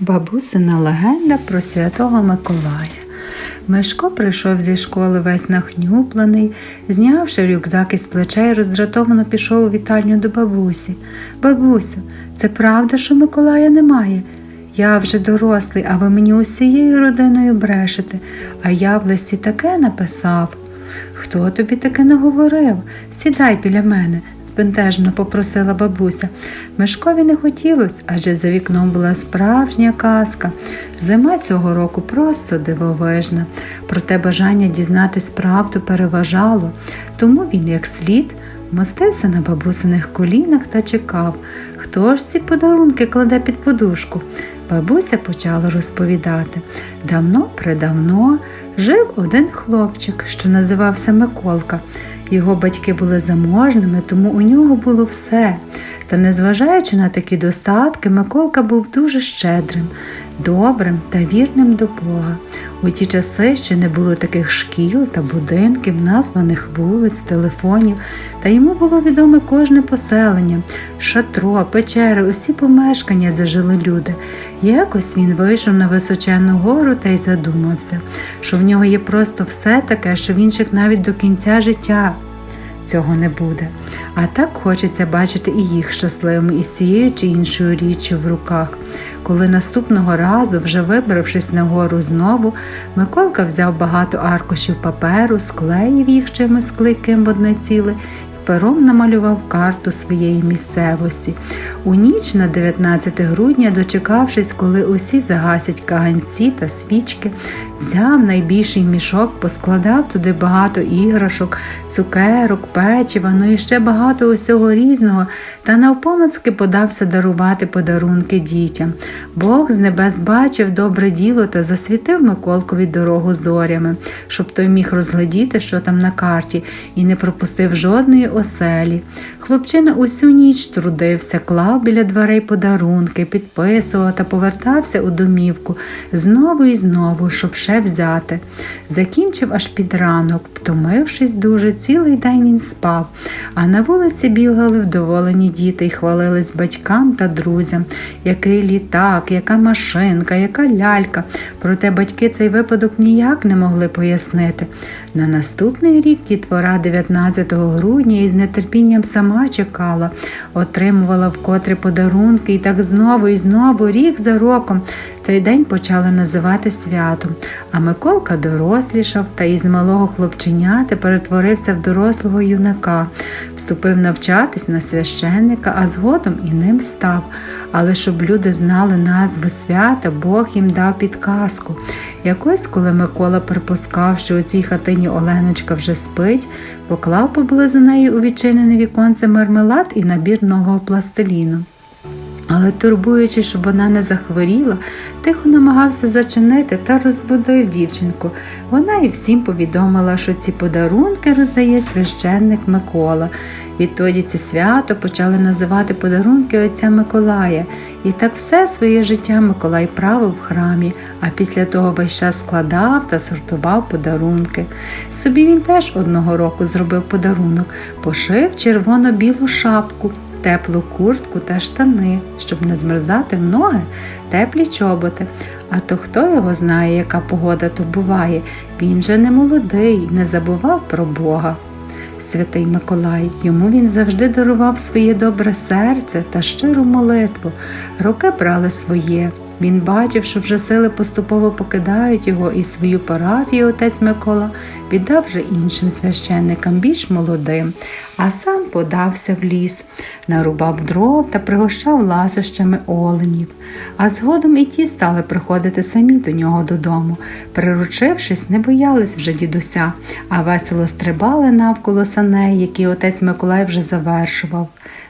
Бабусина легенда про святого Миколая. Мишко прийшов зі школи весь нахнюплений, знявши рюкзак із плечей, роздратовано пішов у вітальню до бабусі. Бабусю, це правда, що Миколая немає? Я вже дорослий, а ви мені усією родиною брешете, а я в листі таке написав. Хто тобі таке наговорив? Сідай біля мене, збентежено попросила бабуся. Мишкові не хотілося, адже за вікном була справжня казка. Зима цього року просто дивовижна. Проте бажання дізнатись правду переважало, тому він, як слід, мостився на бабусиних колінах та чекав, хто ж ці подарунки кладе під подушку. Бабуся почала розповідати. Давно предавно жив один хлопчик, що називався Миколка. Його батьки були заможними, тому у нього було все. Та незважаючи на такі достатки, Миколка був дуже щедрим, добрим та вірним до Бога. У ті часи ще не було таких шкіл та будинків, названих вулиць, телефонів, та йому було відоме кожне поселення, шатро, печери, усі помешкання, де жили люди. Якось він вийшов на височенну гору та й задумався, що в нього є просто все таке, що в інших навіть до кінця життя цього не буде. А так хочеться бачити і їх щасливими із цією чи іншою річчю в руках. Коли наступного разу, вже вибравшись на гору знову, Миколка взяв багато аркушів паперу, склеїв їх чимось клейким в одне ціле пером намалював карту своєї місцевості. У ніч на 19 грудня, дочекавшись, коли усі загасять каганці та свічки, взяв найбільший мішок, поскладав туди багато іграшок, цукерок, печива, ну і ще багато усього різного, та навпомацки подався дарувати подарунки дітям. Бог з небес бачив добре діло та засвітив Миколкові дорогу зорями, щоб той міг розглядіти, що там на карті, і не пропустив жодної оселі. Хлопчина усю ніч трудився, клав біля дверей подарунки, підписував та повертався у домівку знову і знову, щоб ще взяти. Закінчив аж під ранок, втомившись дуже, цілий день він спав, а на вулиці бігали вдоволені діти й хвалились батькам та друзям, який літак, яка машинка, яка лялька. Проте батьки цей випадок ніяк не могли пояснити. На наступний рік дітвора 19 грудня із нетерпінням сама чекала, отримувала вкотре подарунки і так знову і знову, рік за роком. Цей день почали називати святом, а Миколка дорослішав та із малого хлопченяти перетворився в дорослого юнака, вступив навчатись на священника, а згодом і ним став. Але щоб люди знали назву свята, Бог їм дав підказку. Якось, коли Микола припускав, що у цій хатині Оленочка вже спить, поклав поблизу неї у відчинене віконце мармелад і набір нового пластиліну. Але, турбуючи, щоб вона не захворіла, тихо намагався зачинити та розбудив дівчинку. Вона і всім повідомила, що ці подарунки роздає священник Микола. Відтоді це свято почали називати подарунки отця Миколая. І так все своє життя Миколай правив в храмі, а після того весь час складав та сортував подарунки. Собі він теж одного року зробив подарунок, пошив червоно-білу шапку теплу куртку та штани, щоб не змерзати в ноги, теплі чоботи. А то хто його знає, яка погода то буває, він же не молодий, не забував про Бога. Святий Миколай, йому він завжди дарував своє добре серце та щиру молитву. руки брали своє. Він бачив, що вже сили поступово покидають його і свою парафію отець Микола віддав вже іншим священникам, більш молодим, а сам подався в ліс, нарубав дров та пригощав ласощами оленів. А згодом і ті стали приходити самі до нього додому. Приручившись, не боялись вже дідуся, а весело стрибали навколо саней, які отець Миколай вже завершував.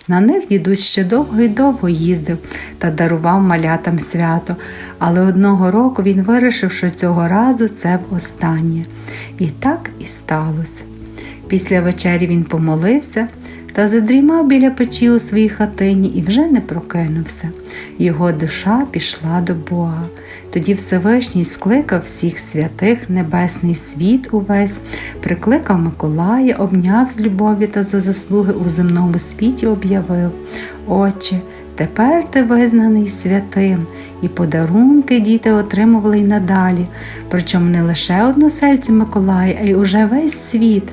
На них дідусь ще довго і довго їздив та дарував малятам свято, але одного року він вирішив, що цього разу це останнє. І так і сталося. Після вечері він помолився та задрімав біля печі у своїй хатині і вже не прокинувся. Його душа пішла до Бога. Тоді Всевишній скликав всіх святих, небесний світ увесь, прикликав Миколая, обняв з любові та за заслуги у земному світі об'явив Отче, Тепер ти визнаний святим, і подарунки діти отримували й надалі. Причому не лише односельці Миколая, а й уже весь світ.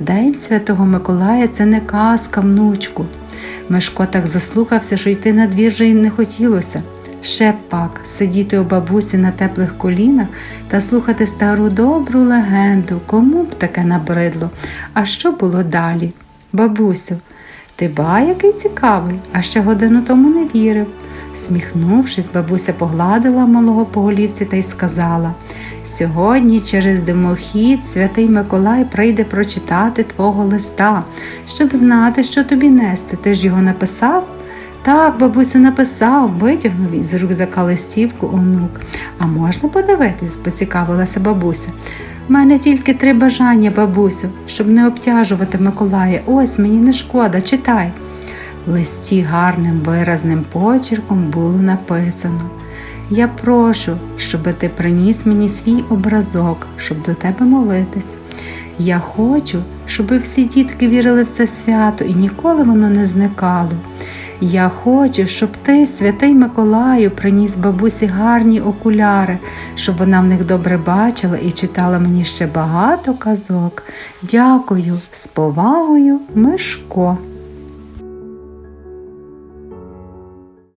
День Святого Миколая це не казка, внучку. Мишко так заслухався, що йти на двір вже й не хотілося. Ще пак сидіти у бабусі на теплих колінах та слухати стару добру легенду, кому б таке набридло. А що було далі? Бабусю, ти ба, який цікавий, а ще годину тому не вірив. Сміхнувшись, бабуся погладила малого по голівці та й сказала Сьогодні через димохід святий Миколай прийде прочитати твого листа, щоб знати, що тобі нести. Ти ж його написав? Так, бабуся написав, витягнув із рюкзака листівку онук. А можна подивитись, поцікавилася бабуся. У мене тільки три бажання, бабусю, щоб не обтяжувати Миколая. Ось мені не шкода, читай. В листі гарним виразним почерком було написано Я прошу, щоби ти приніс мені свій образок, щоб до тебе молитись. Я хочу, щоб всі дітки вірили в це свято і ніколи воно не зникало. Я хочу, щоб ти, святий Миколаю, приніс бабусі гарні окуляри, щоб вона в них добре бачила і читала мені ще багато казок. Дякую, з повагою, Мишко.